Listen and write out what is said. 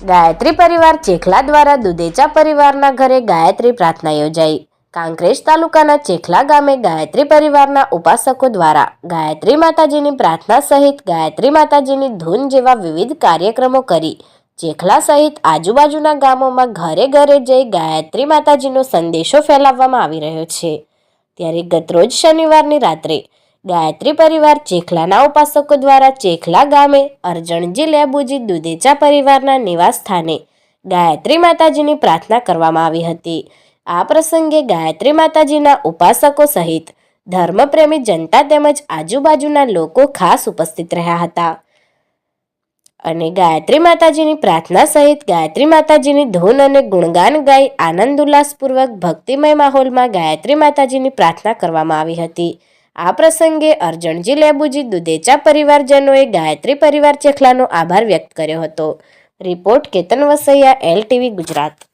ગાયત્રી પરિવાર ચેખલા દ્વારા દુધેચા પરિવારના ઘરે ગાયત્રી પ્રાર્થના યોજાઈ. કાંકરેજ તાલુકાના ચેખલા ગામે ગાયત્રી પરિવારના ઉપાસકો દ્વારા ગાયત્રી માતાજીની પ્રાર્થના સહિત ગાયત્રી માતાજીની ધૂન જેવા વિવિધ કાર્યક્રમો કરી ચેખલા સહિત આજુબાજુના ગામોમાં ઘરે ઘરે જઈ ગાયત્રી માતાજીનો સંદેશો ફેલાવવામાં આવી રહ્યો છે. ત્યારે ગતરોજ શનિવારની રાત્રે ગાયત્રી પરિવાર ચેખલાના ઉપાસકો દ્વારા ચેખલા ગામે અરજણજી લેબુજી દુધેચા પરિવારના નિવાસ સ્થાને ગાયત્રી માતાજીની પ્રાર્થના કરવામાં આવી હતી. આ પ્રસંગે ગાયત્રી માતાજીના ઉપાસકો સહિત ધર્મપ્રેમી જનતા તેમજ આજુબાજુના લોકો ખાસ ઉપસ્થિત રહ્યા હતા. અને ગાયત્રી માતાજીની પ્રાર્થના સહિત ગાયત્રી માતાજીની ધૂન અને ગુણગાન ગાઈ આનંદ ઉલ્લાસપૂર્વક ભક્તિમય માહોલમાં ગાયત્રી માતાજીની પ્રાર્થના કરવામાં આવી હતી. આ પ્રસંગે અરજણજી લેબુજી દુધેચા પરિવારજનોએ ગાયત્રી પરિવાર ચેખલાનો આભાર વ્યક્ત કર્યો હતો. Report Ketan Vasaiya L TV Gujarat.